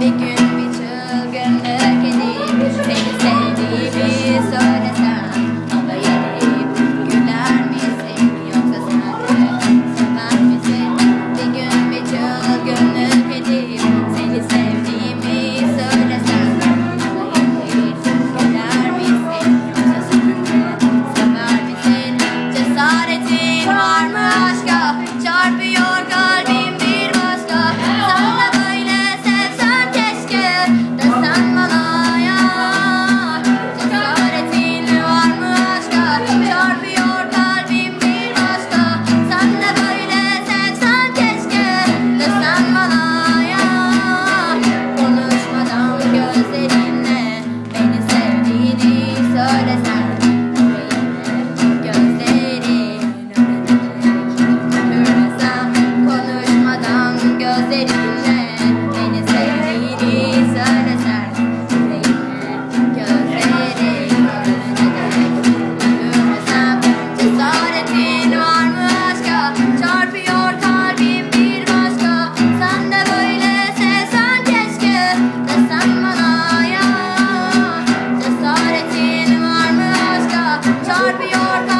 Bir gün bir çılgınlık edip Seni sevdiğimi söylesem Alay edip güler misin Yoksa sen de sever Bir gün bir çılgınlık edip Seni sevdiğimi söylesem Alay edip güler misin Yoksa sen de sever misin? Var mı aşka ya Cesaretin